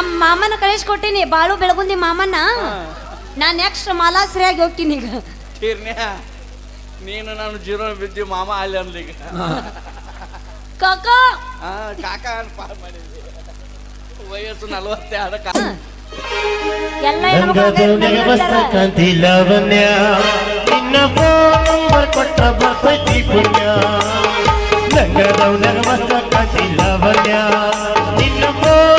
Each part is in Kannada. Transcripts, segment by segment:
ನಮ್ಮ ಮಾಮನ ಕಳಿಸ್ಕೊಟ್ಟಿನಿ ಬಾಳು ಬೆಳಗುಂದಿ ಮಾಮನ್ನ. ನಾ ನೆಕ್ಸ್ಟ್ ಸರಿಯಾಗಿ ಹೋಗ್ತೀನಿ ಈಗ. ತೀರ್ನ್ಯಾ ನೀನು ನಾನು ಜೀರೋ ಬಿದ್ದಿ ಮಾಮ ಅಲ್ಲಿ ಅನ್ಲಿಗ ಕಾಕ. ಕಾಕಾ ಮಾಡಿದ್ವಿ. ವಯಸ್ಸು ನಲವತ್ತೆ ಅದಕ್ಕ. ಎಲ್ಲ ಹೆಣ್ಮಕ್ಳು ಗಂಗದವನಿಗೆ ಮಸ್ತ ಕಾಂತಿ ಲಾವಣ್ಯ ನಿನ್ನ ಫೋನ್ ನಂಬರ್ ಕೊಟ್ಟ ಬರ್ತೈತಿ ಪುಣ್ಯ. ಕಾಂತಿ ಲಾವಣ್ಯ ನಿನ್ನ ಫೋನ್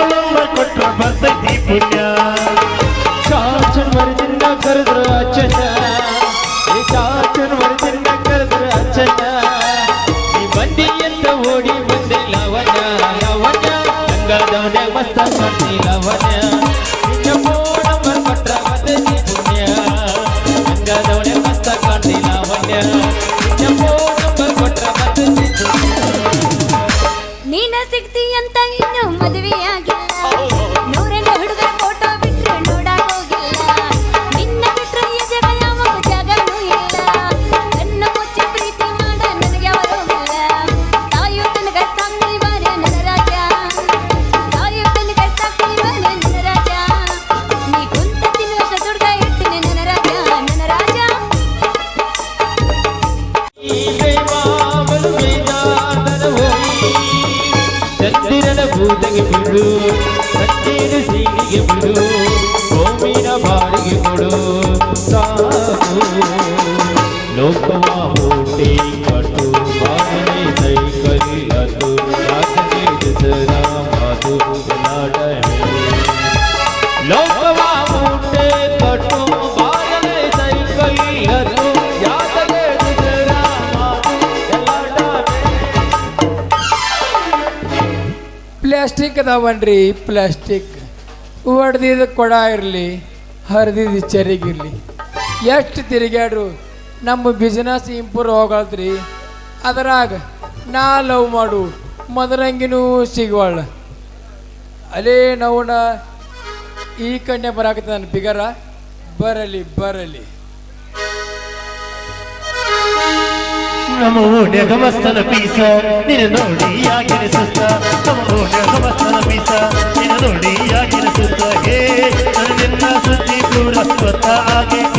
ಬಿಡು ಚಂದಿರ ಸೀನಿಗೆ ಬಿಡು. ಗೋವಿನ ಬಾರಿಗೆ ಕೊಡು. ಸಾಕು. ಲೋಕವ ಮೂಟೆ ಅದಾವನ್ರಿ ಪ್ಲಾಸ್ಟಿಕ್ ಹೊಡೆದಿದ್ದು ಕೊಡ ಇರಲಿ ಹರಿದಿದ್ದು ಚರಿಗಿರಲಿ. ಎಷ್ಟು ತಿರುಗಾಡ್ರು ನಮ್ಮ ಬಿಸ್ನೆಸ್ ಇಂಪ್ರೂವ್ ಹೋಗಲ್ತ್ರಿ. ಅದರಾಗ ನಾ ಲವ್ ಮಾಡು, ಮದರಂಗಿನೂ ಸಿಗುವಳ ಅಲೇ ನೋಡ ಈ ಕಣ್ಣೆ ಬರಾಕತ್ತ ನನ್ನ ಬಿಗರ ಬರಲಿ ಬರಲಿ. ನಮ್ಮ ಓಣ್ಯಾಗ ಮಸ್ತನ ಪೀಸ, ನಿನ್ನ ನೋಡಿ ಯಾಕಿನ ಸುತ್ತ ನಮ್ಮ ಮಸ್ತನ ಪೀಸ, ನಿನ್ನ ನೋಡಿ ಯಾಕಿನ ಸುತ್ತ ಹೇ, ನನ್ನ ಸುದ್ದಿ ಪೂರ ಸ್ವತ್ತ ಆಗೈತಿ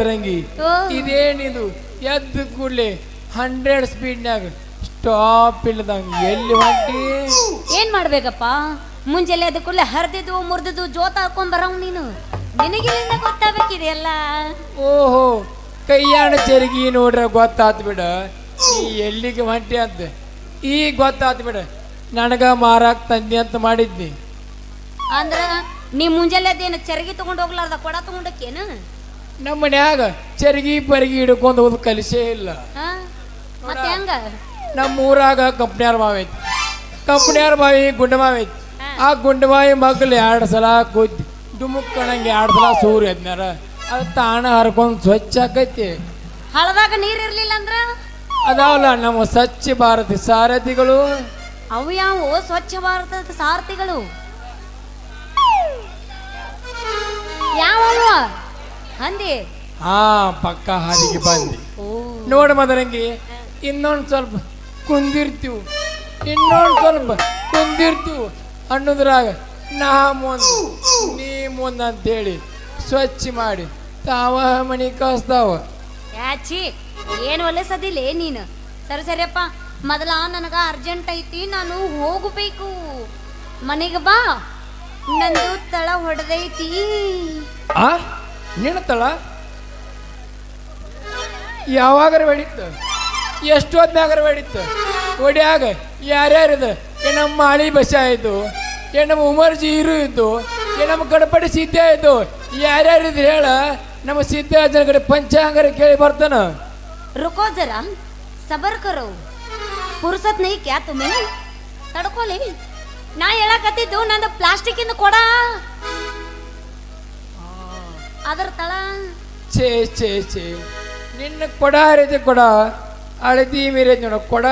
ಓ. ಇದೇನಿದು? ಎದ್ದು ಕೂಡಲೇ ಹಂಡ್ರೆಡ್ ಸ್ಪೀಡ್ನಾಗ ಸ್ಟಾಪ್ ಇಲ್ಲದಂಗ ಎಲ್ಲಿ ಹೊಂಟಿ? ಏನ್ ಮಾಡ್ಬೇಕಪ್ಪ? ಮುಂಜಾನೆ ಅದ ಕೂಡಲೇ ಹರಿದಿದ್ದು ಮುರಿದಿದ್ದು ಜೋತ ಹಾಕೊಂಡ್ ಬರವ್ ನೀನು. ನಿನಗಿಲ್ಲಿಂದ ಗೊತ್ತಾಗಬೇಕಿದೆಯಲ್ಲ? ಓಹೋ ಕೈಯಾಣ ಚರಿಗಿ ನೋಡ್ರೆ ಗೊತ್ತಾತ್ ಬಿಡ. ನೀ ಎಲ್ಲಿಗೆ ಹೊಂಟಿ ಅಂತ ಈಗ ಗೊತ್ತಾತ್ ಬಿಡ. ನನಗ ಮಾರಾಕ್ ತಂದಿ ಅಂತ ಮಾಡಿದ್ನಿ. ಅಂದ್ರ ನೀ ಮುಂಜಾನೆ ಅದೇನು ಚರಗಿ ತಗೊಂಡು ಹೋಗ್ಲಾರ್ದ ಕೊಡ ತಗೊಂಡಕ್ಕೇನು? ನಮ್ಮ ಮನ್ಯಾಗ ಚರಗಿ ಪರಗಿ ಹಿಡ್ಕೊಂಡು ಹೋದ್ ಕಲಿಸೇ ಇಲ್ಲ. ಹಾ ಮತ್ತೆ ಹೆಂಗ? ನಮ್ಮ ಊರಾಗ ಕಂಪ್ನಿಯಾರ ಬಾವಿ ಐತಿ ಕಂಪ್ನಿಯಾರ ಬಾವಿ ಗುಂಡಬಾವಿ ಐತಿ. ಆ ಗುಂಡಮಾಯಿ ಮಗ್ಲು ಎರಡು ಸಲ ಕುದ್ದು ಡುಮುಕ್ ಕಣಂಗೆ ಎರಡು ಸಲ ಸೂರ್ಯ ಎದ್ನಾರ ಅದು ತಾಣ ಹರ್ಕೊಂಡು ಸ್ವಚ್ಛ ಆಕೈತಿ. ಹಳದಾಗ ನೀರ್ ಇರ್ಲಿಲ್ಲ ಅಂದ್ರ? ಅದಾವಲ್ಲ ನಮ್ಮ ಸ್ವಚ್ಛ ಭಾರತ ಸಾರಥಿಗಳು. ಅವು ಯಾವ? ಸ್ವಚ್ಛ ಭಾರತದ ಸಾರಥಿಗಳು. ಹಂದಿ ಹಾ ಪಕ್ಕ ಹಾದಿಗೆ ಬಂದಿ. ನೋಡ ಮದರಂಗಿ ಇನ್ನೊಂದು ಸ್ವಲ್ಪ ಕುಂದಿರ್ತೀವಿ. ಇನ್ನೊಂದು ಸ್ವಲ್ಪ ಕುಂದಿರ್ತೀವಿ. ಅನ್ನೋದ್ರಾಗ ನಾ ಮುಂದ್ ನೀ ಮುಂದ್ ಅಂತೇಳಿ ಸ್ವಚ್ಛ ಮಾಡಿ ತಾವ ಮಣಿ ಕಸ್ತಾವ. ಯಾಚಿ ಏನು ಒಲೆಸದಿಲ್ಲ ನೀನು? ಸರಿ ಸರಿಯಪ್ಪ ಮೊದಲ ನನಗ ಅರ್ಜೆಂಟ್ ಐತಿ ನಾನು ಹೋಗಬೇಕು. ಮನೆಗೆ ಬಾ ನಂದು ತಳ ಹೊಡೆದೈತಿ. ಆ? ನಿಣ್ತಳ ಯಾವಾಗರ ಹೊಡಿತ್ತು ಎಷ್ಟೊತ್ನಾಗರ ಹೊಡಿತ್ತು ಹೊಡಿಯಾಗ ಏನು ಏನಮ್ಮ ಮಾಳಿ ಬಸ ಆಯಿತು ಏನಮ್ಮ ಉಮರ್ ಜೀರು ಇದ್ದು ನಮ್ಮ ಗಡಪಡಿ ಸಿದ್ಧ ಆಯಿತು ಯಾರ್ಯಾರಿದ್ರು ಹೇಳ, ನಮ್ಮ ಸಿದ್ಧಾಜನ ಕಡೆ ಪಂಚಾಂಗರ ಕೇಳಿ ಬರ್ತಾನ. ರುಕೋ ಜರ ಸಬರ್ ಕರೋ ಪುರುಸತ್ ನೈ ಕ್ಯಾ ತಡ್ಕೊಲಿ ನಾ ಹೇಳಕತ್ತಿದ್ದು ನಂದು ಪ್ಲಾಸ್ಟಿಕ್ಕಿಂದ ಕೊಡ. ಅದರ ತಳ? ಛೇ ಛೇ ಛೇ. ನಿನ್ನ ಕೊಡ ರೀತಿ ಕೊಡ. ಅಳದಿ ಮೀರೆ ನೋಡ ಕೊಡ.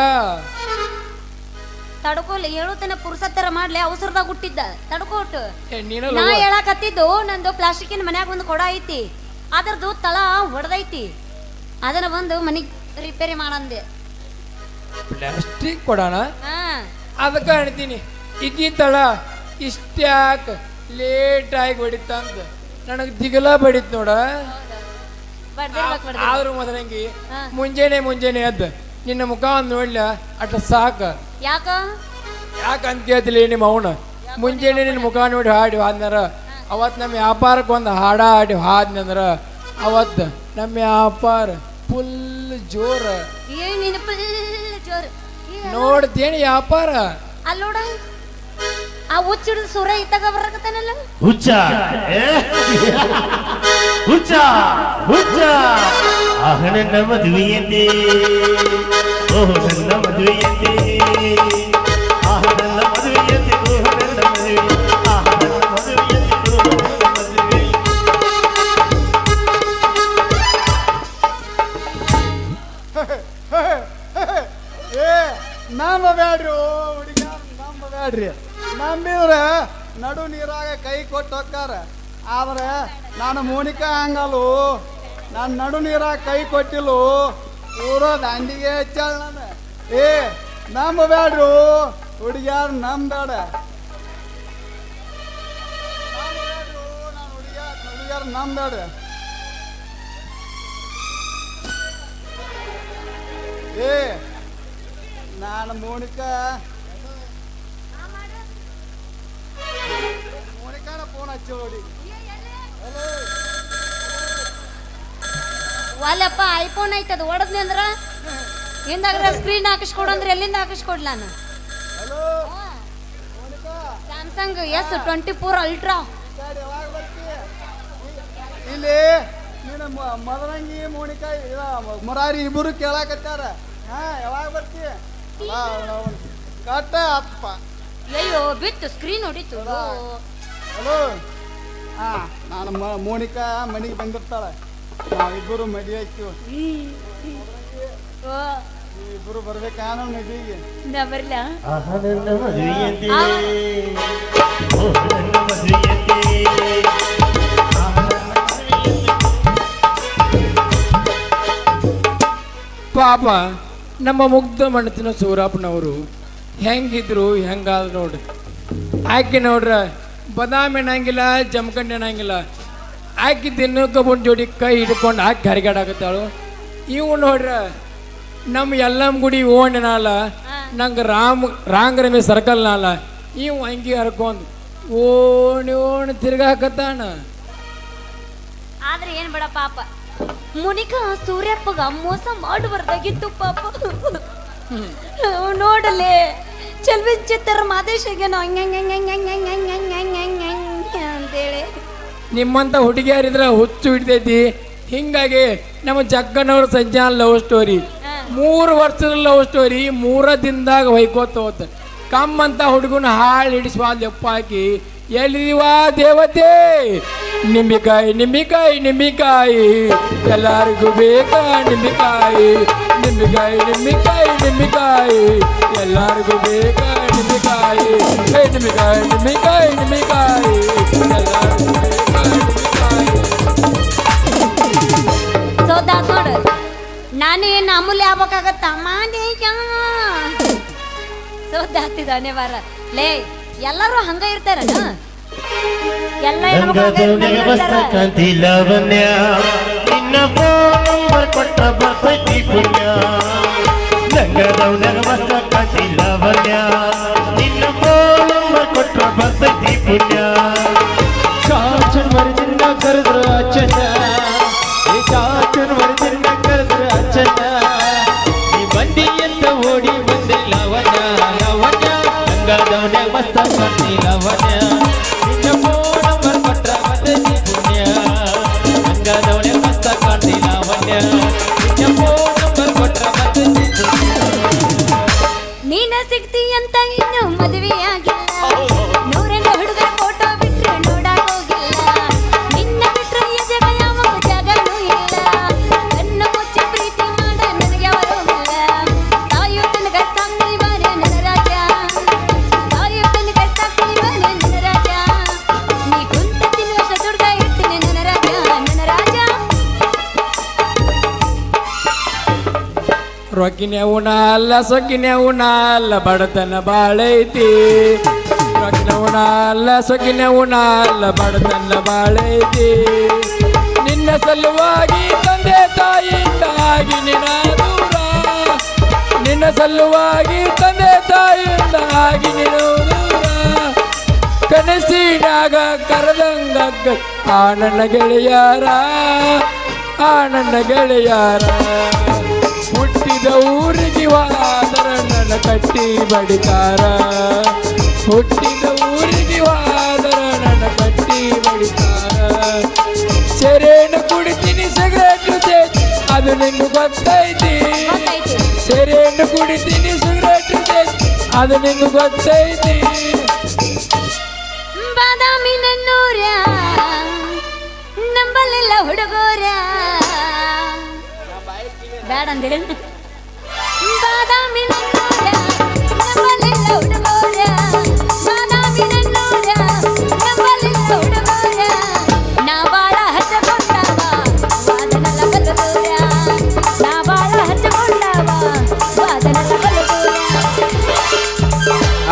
ತಡ್ಕೊಲಿ ಹೇಳುತ್ತೇನೆ ಪುರುಸತ್ತರ ಮಾಡ್ಲಿ ಅವಸರದಾಗ ಹುಟ್ಟಿದ್ದ. ತಡ್ಕೋಟು ಏ, ನೀನು ನಾ ಹೇಳಕತ್ತಿದ್ದು ನಂದು ಪ್ಲಾಸ್ಟಿಕ್ಕಿನ ಮನ್ಯಾಗ ಒಂದು ಕೊಡ ಐತಿ. ಅದರದು ತಳ ಹೊಡೆದೈತಿ ಅದನ್ನ ಬಂದು ಮನಿಗ್ ರಿಪೇರಿ ಮಾಡಂದೆ. ಪ್ಲಾಸ್ಟಿಕ್ ಕೊಡೋಣ? ಹಾ. ಅದಕ್ಕೆ ಹೇಳ್ತೀನಿ ಈಗಿತ್ತಳ ಇಷ್ಟ್ಯಾಕ ಲೇಟ್ ಆಗಿ ಹೊಡಿತಂತ ನನಗೆ ದಿಗಲ ಬಡಿತ್ ನೋಡ. ಆದ್ರೂ ಮೊದಲಂಗಿ. ಮುಂಜಾನೆ ಮುಂಜಾನೆ ಎದ್ದ. ನಿನ್ನ ಮುಖ ಒಂದು ನೋಡ್ಲ ಅಟ ಸಾಕ. ಯಾಕ? ಯಾಕಂತ ಕೇಳ್ತಿಲ್ಲ ನಿಮ್ಮ ಅವನ? ಮುಂಜಾನೆ ನಿನ್ನ ಮುಖ ನೋಡಿ ಹಾಡಿ ಹಾದ್ನಾರ ಅವತ್ತು ನಮ್ಮ ವ್ಯಾಪಾರಕ್ಕೆ ಒಂದು ಹಾಡ ಹಾಡಿ ಹಾದ್ನಂದ್ರ ಅವತ್ತು ನಮ್ಮ ವ್ಯಾಪಾರ ಫುಲ್ ಜೋರು. ನೋಡ್ತೇನೆ ವ್ಯಾಪಾರ. ಅಲ್ಲೋಡ. ಆ ಹುಚ್ಚಿಡಿದ ಸುರ ಇತ್ತಾಗ ಬರಕತ್ತಾನಲ್ಲ ಹುಚ್ಚ ಏ? ಹುಚ್ಚ ಹುಚ್ಚ ಆಹ ನನ್ನ ಮದುವೆಯಂತೆ ಓಹ್ ನನ್ನ ಮದುವೆಯಂತೆ ಆಹ ನನ್ನ ಮದುವೆಯಂತೆ ಓಹ್ ನನ್ನ ಮದುವೆ ಆಹ ನನ್ನ ಮದುವೆಯಂತೆ ಓಹ್ ನನ್ನ ಮದುವೆ ಏ ನಂಬಬೇಡ್ರಿ ಹುಡುಗ ನಂಬಬೇಡ್ರಿ ನಡು ನೀರಾಗ ಕೈ ಕೊಟ್ಟು ಹೋಗ್ತಾರ. ಆದ್ರೆ ನಾನು ಮೋನಿಕಾ ಹಂಗಲು ನಾನು ನಡು ನೀರಾಗ ಕೈ ಕೊಟ್ಟಿಲ್ಲ, ಊರ ದಾಂಡಿಗೆ ಹೆಚ್ಚಾಳ ನಾನು. ಏ ನಂಬಬೇಡ್ರು ಹುಡುಗ್ಯಾರ ನಂಬೇಡ ನಮ್ ಹುಡುಗ್ಯಾರ ಹುಡುಗ್ಯಾರ ನಂಬೇಡ ಏ, ನಾನು ಮೋನಿಕಾ ಮೋನಿಕಾನ ಫೋನ್ ಹಚ್ಚಿ ವಾಲಪ್ಪ ಐಫೋನ್ ಐತದ ಹೊಡದ್ನಿ ಅಂದ್ರ? ಹಿಂದಾಗ್ರ ಸ್ಕ್ರೀನ್ ಹಾಕಿಸ್ಕೊಡಂದ್ರೆ ಎಲ್ಲಿಂದ ಹಾಕಿಸ್ಕೊಡ್ಲ ನಾನು? Samsung S twenty four ultra ಇಲ್ಲಿ ನೀನು ಮದರಂಗಿ ಮೋನಿಕಾ ಮುರಾರಿ ಇಬ್ಬರು ಕೇಳಾಕತ್ತಾರ. ಹಾ, ಯಾವಾಗ ಬರ್ತಿ? ಕಟ್ಟ ಅಪ್ಪ. ಅಯ್ಯೋ ಬಿತ್ತು ಸ್ಕ್ರೀನ್ ಹೊಡಿತು ಹಲೋ ಹಾ. ನಾನು ಮ- ಮೋನಿಕಾ ಮನೆಗೆ ಬಂದಿರ್ತಾಳೆ. ನಾವಿಬ್ಬರು ಮದುವೆ ಆಯ್ತು. ಇಬ್ಬರು ಬರ್ಬೇಕಾ ನಮ್ಮ ಮದುವೆಗೆ ನಾ ಬರ್ಲಾ. ಮದುವೆಯಂತೆ ಮದುವೆಯಂತೆ ಪಾಪ ನಮ್ಮ ಮುಗ್ಧ ಮಣತಿನ ಸೂರಪ್ಪನವರು ಹೆಂಗಿದ್ರು ಹೆಂಗಾದ್ರು ನೋಡ್ರಿ ಆಕೆ ನೋಡ್ರ, ಬದಾಮಿ ಅನ್ನಂಗಿಲ್ಲ ಜಮಖಂಡಿ ಅನ್ನಂಗಿಲ್ಲ ಆಕೆ ದಿನಕ್ಕೆ ಬಂದು ಜೋಡಿ ಕೈ ಹಿಡ್ಕೊಂಡು ಆಕೆ ಹರಿಗಾಡಾಕತ್ತಾಳು. ಇವು ನೋಡ್ರ ನಮ್ಮ ಎಲ್ಲಮ್ ಗುಡಿ ಓಣನಲ್ಲ ನಂಗೆ ರಾಮ್ ರಾಂಗ್ರಮಿ ಸರ್ಕಲ್ನಲ್ಲ ಇವು ಅಂಗಿ ಹರ್ಕೊಂಡು, ಓಣಿ ಓಣಿ ತಿರ್ಗಾಕತ್ತಾನ. ಆದ್ರೆ ಏನ್ ಬೇಡ ಪಾಪ. ಮುನಿಕ ಸೂರ್ಯಪ್ಪಗ ಮೋಸ ಮಾಡಬಾರ್ದಾಗಿತ್ತು ಪಾಪ. ನೋಡಲೆ ಚಲನಚಿತ್ರ ಮಾದೇಶಗೆ ಅಂತೇಳಿ ನಿಮ್ಮಂತ ಹುಡುಗಿಯರಿದ್ರೆ ಹುಚ್ಚು ಹಿಡಿದೈತಿ ಹಿಂಗಾಗಿ ನಮ್ಮ ಜಗ್ಗನವ್ರ ಸಂಜಾನ ಲವ್ ಸ್ಟೋರಿ ಮೂರು ವರ್ಷದ ಲವ್ ಸ್ಟೋರಿ ಮೂರ ದಿನದಾಗ ಹೊಯ್ಕೋತ ಹೋತ ಕಮ್ಮಂತ ಹುಡುಗನ ಹಾಳು ಹಿಡಿಸುವ ಎಪ್ಪ ಹಾಕಿ ಎಲ್ಲಿವಾ ದೇವತೆ ನಿಂಬಿಕಾಯಿ ನಿಂಬಿಕಾಯಿ ನಿಂಬಿಕಾಯಿ ಎಲ್ಲರಿಗೂ ಬೇಕಾ ನಿಂಬಿಕಾಯಿ ನಿಂಬಿಕಾಯಿ ನಿಂಬಿಕಾಯಿ ನಿಂಬಿಕಾಯಿ ಎಲ್ಲರಿಗೂ ಬೇಕಾ ನಿಂಬಿಕಾಯಿ ಹೇ ನಿಂಬಿಕಾಯಿ ನಿಂಬಿಕಾಯಿ ನಿಂಬಿಕಾಯಿ ಎಲ್ಲರಿಗೂ ಬೇಕಾ ನಿಂಬಿಕಾಯಿ ಸೋದಾತ್ ನೋಡು. ನಾನು ಏನು ಅಮೂಲ್ಯ ಆಗ್ಬೇಕಾಗತ್ತ? ಮಾದೇಶ. ವಾರ ಲೇ, ಎಲ್ಲರೂ ಹಂಗ ಇರ್ತಾರನ? ಮಸ್ತ ಇರ್ತಾರ. ಕಾಂತಿ ಲಾವಣ್ಯ ನಿನ್ನ ಫೋನ್ ನಂಬರ್ ಕೊಟ್ಟ ಬರ್ತೈತಿ ಪುಣ್ಯ ಗಂಗದವನಿಗೆ ಮಸ್ತ ಕಾಂತಿ ಲಾವಣ್ಯ ನಿನ್ನ ಫೋನ್ ನಂಬರ್ ಕೊಟ್ಟ ಬರ್ತೈತಿ ಪುಣ್ಯ ಚಾಚನ್ ಮರಿದಿನ್ನ ಕರೆದ್ರು ಅಚ್ಚನ್ನ. ಈ ಚಾಚನ್ ಮರಿದಿನ್ನ ಕರೆದ್ರು ಅಚ್ಚನ್ನ. ಈ ಬಂಡಿ ಅಂತ ಓಡಿ ಬಂದೆ ಲವಣ್ಯ ಲವಣ್ಯ ರೊಕ್ಕಿನ ಉಣಾಲ್ಲ ಉಣಾಲ್ಲ ಉಣ ಬಡತನ ಬಾಳೈತಿ. ರೊಕ್ಕಿನ ಉಣಾಲ್ಲ ಉಣಾಲ್ಲ ಉಣ ಬಡತನ ಬಾಳೈತಿ. ನಿನ್ನ ಸಲುವಾಗಿ ತಂದೆ ತಾಯಿಯಿಂದಾಗಿ ನಿನ್ನ ದೂರ ನಿನ್ನ ಸಲುವಾಗಿ ತಂದೆ ತಾಯಿಯಿಂದಾಗಿ ನಿನ್ನ ದೂರ ಕನಸಿನಾಗ ಕರೆದಂಗ ಆ ನನ್ನ ಗೆಳೆಯಾರ ಆ ನನ್ನ ಗೆಳೆಯಾರ. ಹುಟ್ಟಿದ ಊರಿಗೆ ವಾದರಣ್ಣನ ಕಟ್ಟಿ ಬಡಿತಾರ. ಹುಟ್ಟಿದ ಊರಿಗೆ ವಾದರಣ್ಣನ ಕಟ್ಟಿ ಬಡಿತಾರ. ಸೆರೇನು ಕುಡಿತೀನಿ ಸಿಗರೇಟ್ ಜೊತೆ, ಅದು ನಿಂಗೆ ಗೊತ್ತೈತಿ. ಸೆರೇನು ಕುಡಿತೀನಿ ಸಿಗರೇಟ್ ಜೊತೆ, ಅದು ನಿಂಗೆ ಗೊತ್ತೈತಿ. ಬಾದಾಮಿ ನನ್ನೂರ ನಂಬಲಿಲ್ಲ ಹುಡುಗೋರ ಬೇಡ ಅಂದೇಳಿ ಬಾದಾಮಿ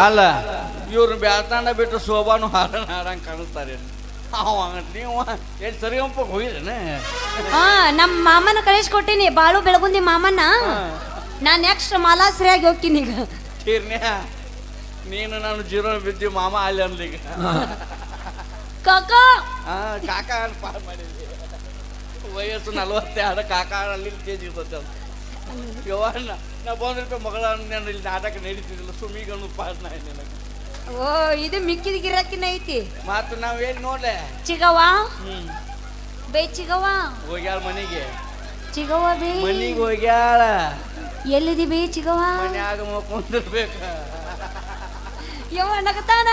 ಅಲ್ಲ ಇವ್ರನ್ನ ಬ್ಯಾತಾಂಡ ಬಿಟ್ಟು ಶೋಭಾನು ಹಾಡನ್ ಹಾಡಂಗೆ ಕಾಣಿಸ್ತಾರೆ ನೀವು ಎಲ್ಲಿ ಸರಿಗಂಪ ಹೋಗಿದ್ದೇನೆ ಹಾ ನಮ್ಮ ಮಾಮನ ಕಳಿಸ್ಕೊಟ್ಟಿನಿ ಬಾಳು ಬೆಳಗುಂದಿ ಮಾಮನ ನಾ ನೆಕ್ಸ್ಟ್ ಮಾಲಾಶ್ರೀಯಾಗಿ ಹೋಗ್ತೀನಿ ಈಗ. ತೀರ್ನ್ಯಾ ನೀನು ನಾನು ಜೀರೋ ಬಿದ್ದಿ ಮಾಮ ಅಲ್ಲಿ ಅನ್ಲಿಗ ಕಾಕ! ಹಾ ಕಾಕ ಅಂತ ಪಾರ್ ಮಾಡಿದ್ವಿ. ವಯಸ್ಸು ನಲವತ್ತೆರಡು ಕಾಕ ಅಲ್ಲಿ ಕೆ ಜಿ ಇರ್ತದೆ ಯವ್ವಣ್ಣ ನಾ ಬಂದಿರ್ಬೇಕು ಮಗಳ ಇಲ್ಲಿ ನಾಟಕ ನಡೀತಿದ್ದಿಲ್ಲ ಸುಮಿಗನು ಪಾಸ್ ನಾ ನಿನಗೆ. ಓ ಇದು ಮಿಕ್ಕಿದ ಗಿರಾಕಿನ ಐತಿ. ಮಾತು ನಾವು ಏನು ನೋಡ್ಲೆ? ಚಿಗವ್ವ? ಹ್ಞೂ ಬೇ ಚಿಗವ್ವ. ಹೋಗ್ಯಾಳ ಮನೆಗೆ. ಚಿಗವ್ವ ಬೇ. ಮನೆಗೆ ಹೋಗ್ಯಾಳ. ಎಲ್ಲಿದಿ ಬೇ ಚಿಗವ್ವ? ಮನ್ಯಾಗ ಮಕ್ಕೊಂಡಿರ್ಬೇಕು ಯವ್ವ ನಗತಾನ?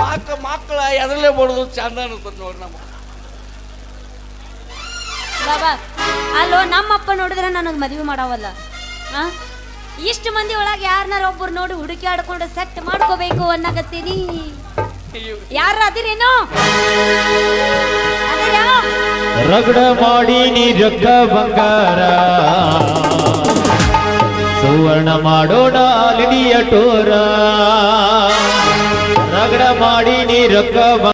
ಮಕ್ಕ ಮಕ್ಕಳ ಎದರಲ್ಲೇ ಬಡದು ಚಂದ ಅನಿಸ್ತದೆ ನೋಡಿ ನಮ್ಮ ಬಾಬಾ ಅಲ್ಲೋ ನಮ್ಮಪ್ಪ ನೋಡಿದ್ರೆ ನನಗೆ ಮದುವೆ ಮಾಡವಲ್ಲ ಆ? ಇಷ್ಟು ಮಂದಿ ಒಳಗೆ ಯಾರನ್ನಾರ ಒಬ್ಬರು ನೋಡಿ ಹುಡುಕಿ ಆಡ್ಕೊಂಡು ಸೆಟ್ ಮಾಡ್ಕೋಬೇಕು ಅನ್ನಕತ್ತೀನಿ. ಯಾರು ಅದಿರೇನು? ರಗಡ ಮಾಡಿ ನೀ ರೊಕ್ಕ ಬಂಗಾರ. ಸುವರ್ಣ ಮಾಡೋಣ ಲಿಡಿಯ ಟೋರ. ರಗಡ ಮಾಡಿ ನೀ ರೊಕ್ಕ